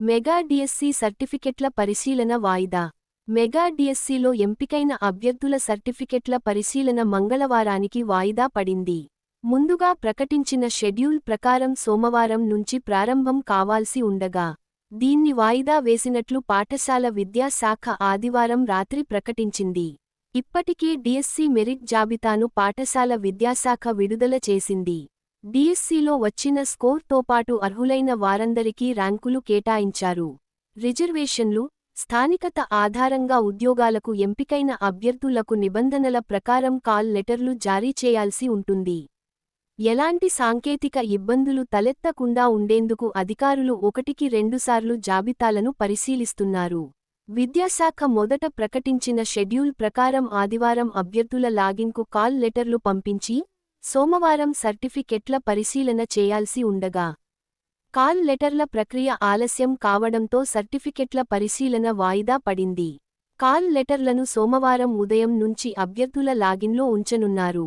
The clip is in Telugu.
మెగా డిఎస్సి సర్టిఫికెట్ల పరిశీలన వాయిదా. మెగా డిఎస్సిలో ఎంపికైన అభ్యర్థుల సర్టిఫికెట్ల పరిశీలన మంగళవారానికి వాయిదా పడింది. ముందుగా ప్రకటించిన షెడ్యూల్ ప్రకారం సోమవారం నుంచి ప్రారంభం కావాల్సి ఉండగా దీన్ని వాయిదా వేసినట్లు పాఠశాల విద్యాశాఖ ఆదివారం రాత్రి ప్రకటించింది. ఇప్పటికే డిఎస్సి మెరిట్ జాబితాను పాఠశాల విద్యాశాఖ విడుదల చేసింది. డిఎస్సిలో వచ్చిన స్కోర్తో పాటు అర్హులైన వారందరికీ ర్యాంకులు కేటాయించారు. రిజర్వేషన్లు స్థానికత ఆధారంగా ఉద్యోగాలకు ఎంపికైన అభ్యర్థులకు నిబంధనల ప్రకారం కాల్ లెటర్లు జారీ చేయాల్సి ఉంటుంది. ఎలాంటి సాంకేతిక ఇబ్బందులు తలెత్తకుండా ఉండేందుకు అధికారులు ఒకటికి రెండుసార్లు జాబితాలను పరిశీలిస్తున్నారు. విద్యాశాఖ మొదట ప్రకటించిన షెడ్యూల్ ప్రకారం ఆదివారం అభ్యర్థుల లాగిన్కు కాల్ లెటర్లు పంపించి సోమవారం సర్టిఫికెట్ల పరిశీలన చేయాల్సి ఉండగా కాల్ లెటర్ల ప్రక్రియ ఆలస్యం కావడంతో సర్టిఫికెట్ల పరిశీలన వాయిదా పడింది. కాల్ లెటర్లను సోమవారం ఉదయం నుంచి అభ్యర్థుల లాగిన్లో ఉంచనున్నారు.